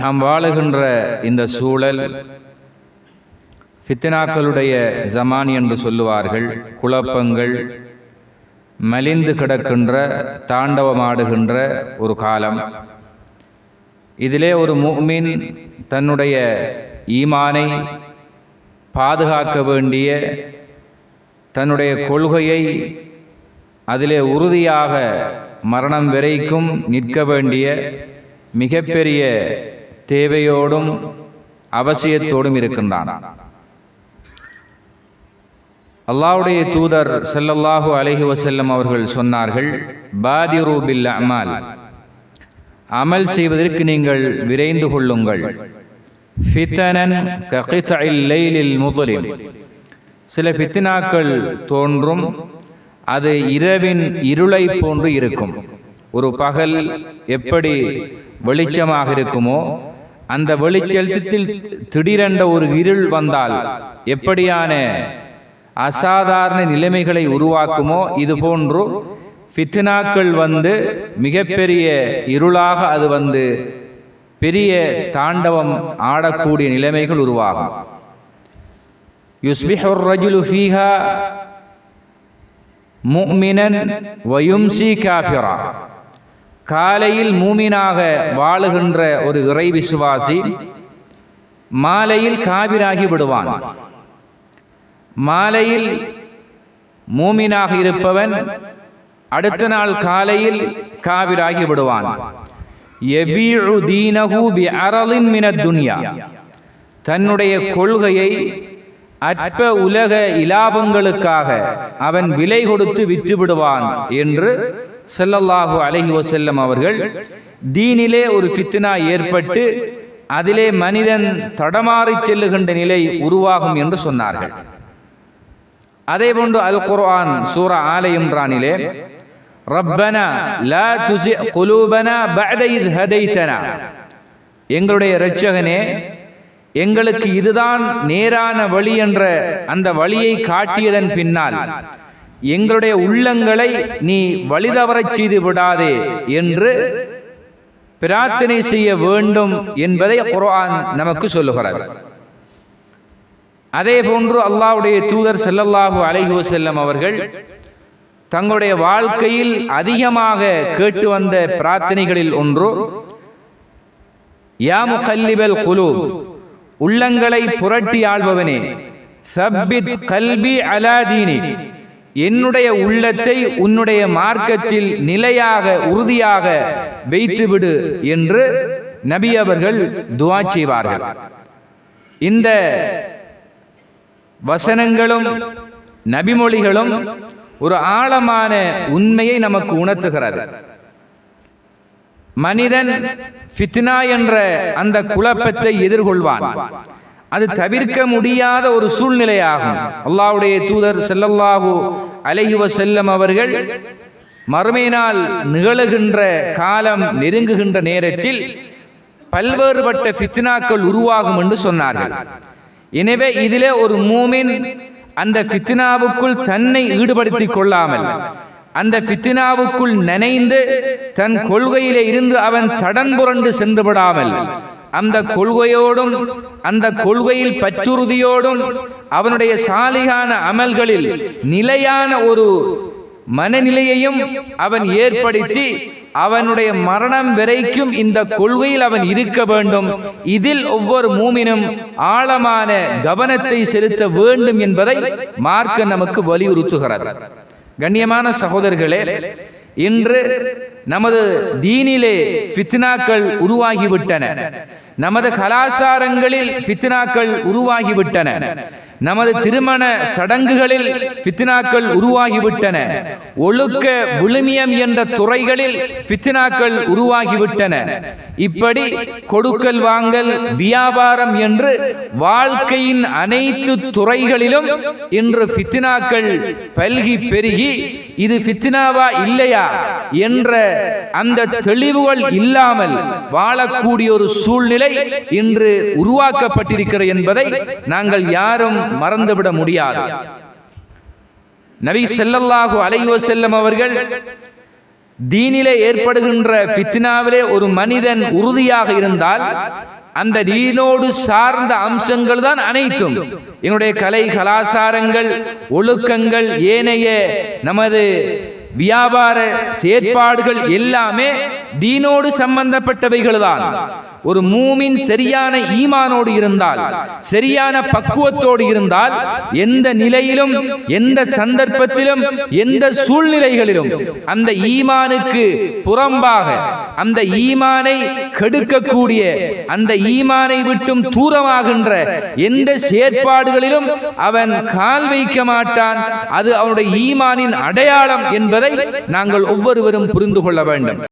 நாம் வாழுகின்ற இந்த சூழல் ஃபித்னாக்களுடைய ஜமான் என்று சொல்லுவார்கள். குழப்பங்கள் மலிந்து கிடக்கின்ற தாண்டவமாடுகின்ற ஒரு காலம். இதிலே ஒரு மூமின் தன்னுடைய ஈமானை பாதுகாக்க வேண்டிய தன்னுடைய கொள்கையை அதிலே உறுதியாக மரணம் வரைக்கும் நிற்க வேண்டிய மிகப்பெரிய தேவையோடும் அவசியத்தோடும் இருக்கின்றான். அல்லாவுடைய தூதர் செல்லல்லாஹு அலஹி வசல்லம் அவர்கள் சொன்னார்கள் பாதி பில் அமால். அமல் செய்வதற்கு நீங்கள் விரைந்து கொள்ளுங்கள். ஃபித்தனன் லைலில் முதலில் சில பித்தினாக்கள் தோன்றும் அது இரவின் இருளை போன்று இருக்கும். ஒரு பகல் எப்படி வெளிச்சமாக இருக்குமோ அந்த வெளிச்செழுத்தத்தில் திடீரென்ற ஒரு இருள் வந்தால் எப்படியான அசாதாரண நிலைமைகளை உருவாக்குமோ இது போன்று ஃபித்னாக்கள் வந்து மிகப்பெரிய இருளாக அது வந்து பெரிய தாண்டவம் ஆடக்கூடிய நிலைமைகள் உருவாகும். யுஸ்பிஹர் ரஜுலு ஃபீஹா முக்மினன் வயும்சி காஃபிரா. காலையில் மூமினாக வாழுகின்ற ஒரு இறை விசுவாசி மாலையில் காவிராகி விடுவான். மாலையில் மூமினாக இருப்பவன் அடுத்த நாள் காலையில் காவிராகி விடுவான். தன்னுடைய கொள்கையை அற்ப உலக இலாபங்களுக்காக அவன் விலை கொடுத்து விற்று விடுவான் என்று செல்லல்லாஹு அலஹி வசல்லம் அவர்கள் தீனிலே ஒரு ஃபித்னா ஏற்பட்டு அதிலே மனிதன் தடமாறிச் செல்லுகின்ற நிலை உருவாகும் என்று சொன்னார்கள். அதே போன்று அல் குர்ஆன் சூரா ஆல இம்ரானிலே ரப்பனா லா துசி குலூபனா பஅத இத் எங்களுடைய இரட்சகனே எங்களுக்கு இதுதான் நேரான வழி என்ற அந்த வழியை காட்டியதன் பின்னால் எங்களுடைய உள்ளங்களை நீ வழிதவரச் செய்து விடாதே என்று பிரார்த்தனை செய்ய வேண்டும் என்பதை குரான் நமக்கு சொல்லுகிறது. அதே போன்று அல்லாவுடைய தூதர் செல்லல்லாஹு அலைஹு செல்லம் அவர்கள் தங்களுடைய வாழ்க்கையில் அதிகமாக கேட்டு வந்த பிரார்த்தனைகளில் ஒன்று யாமு கல்லிபல் குலு உள்ளங்களை புரட்டி ஆள்பவனே சப்பித் கல்வி அலாதீனி என்னுடைய உள்ளத்தை உன்னுடைய மார்க்கத்தில் நிலையாக உறுதியாக வைத்துவிடு என்று நபி அவர்கள் துவா செய்வார்கள். இந்த வசனங்களும் நபிமொழிகளும் ஒரு ஆழமான உண்மையை நமக்கு உணர்த்துகிறது. மனிதன் ஃபித்னா என்ற அந்த குழப்பத்தை எதிர்கொள்வான். அது தவிர்க்க முடியாத ஒரு சூழ்நிலையாகும். அல்லாவுடைய தூதர் ஸல்லல்லாஹு அலைஹி வஸல்லம் அவர்கள் மறுமையினால் நிகழுகின்ற காலம் நெருங்குகின்ற நேரத்தில் பல்வேறுபட்ட ஃபித்னாக்கள் உருவாகும் என்று சொன்னார்கள். எனவே இதிலே ஒரு மூமின் அந்த ஃபித்னாவுக்குள் தன்னை ஈடுபடுத்திக் கொள்ளாமல் அந்த ஃபித்னாவுக்குள் நனைந்து தன் கொள்கையிலே இருந்து அவன் தடன் புரண்டு சென்று விடாமல் அந்த கொள்கையோடும் அந்த கொள்கையில் பற்றுறுதியோடும் அவனுடைய சாலிகான அமல்களில் நிலையான ஒரு மனநிலையையும் அவன் ஏற்படுத்தி அவனுடைய மரணம் வரைக்கும் இந்த கொள்கையில் அவன் இருக்க வேண்டும். இதில் ஒவ்வொரு மூமினும் ஆழமான கவனத்தை செலுத்த வேண்டும் என்பதை மார்க்க நமக்கு வலியுறுத்துகிறது. கண்ணியமான சகோதரர்களே இன்று நமது தீனிலே ஃபித்னாக்கள் உருவாகிவிட்டன. நமது கலாச்சாரங்களில் ஃபித்னாக்கள் உருவாகிவிட்டன. நமது திருமண சடங்குகளில் ஃபித்னாக்கள் உருவாகிவிட்டன. ஒழுக்க விழுமியம் என்ற துறைகளில் ஃபித்னாக்கள் உருவாகிவிட்டன. இப்படி கொடுக்கல் வாங்கல் வியாபாரம் என்று வாழ்க்கையின் அனைத்து துறைகளிலும் இன்று ஃபித்னாக்கள் பல்கி பெருகி இது ஃபித்னாவா இல்லையா என்ற அந்த தெளிவுகள் இல்லாமல் வாழக்கூடிய ஒரு சூழ்நிலை இன்று உருவாக்கப்பட்டிருக்கிறது என்பதை நாங்கள் யாரும் மறந்துவிட முடியாது. நபி ஸல்லல்லாஹு அலைஹி வஸல்லம் அவர்கள் தீனிலே ஏற்படுகின்ற ஃபித்னாவிலே ஒரு மனிதன் உறுதியாக இருந்தால் அந்த தீனோடு சார்ந்த அம்சங்கள் தான் அனைத்தும். என்னுடைய கலை கலாச்சாரங்கள் ஒழுக்கங்கள் ஏனைய நமது வியாபார செயற்பாடுகள் எல்லாமே தீனோடு சம்பந்தப்பட்டவைகள் தான். ஒரு மூமின் சரியான ஈமானோடு இருந்தால் சரியான பக்குவத்தோடு இருந்தால் எந்த நிலையிலும் எந்த சந்தர்ப்பத்திலும் எந்த சூழ்நிலைகளிலும் அந்த ஈமானுக்கு புறம்பாக அந்த ஈமானை கெடுக்கக்கூடிய அந்த ஈமானை விட்டும் தூரமாகின்ற எந்த செயற்பாடுகளிலும் அவன் கால் வைக்க மாட்டான். அது அவனுடைய ஈமானின் அடையாளம் என்பதை நாங்கள் ஒவ்வொருவரும் புரிந்து கொள்ள வேண்டும்.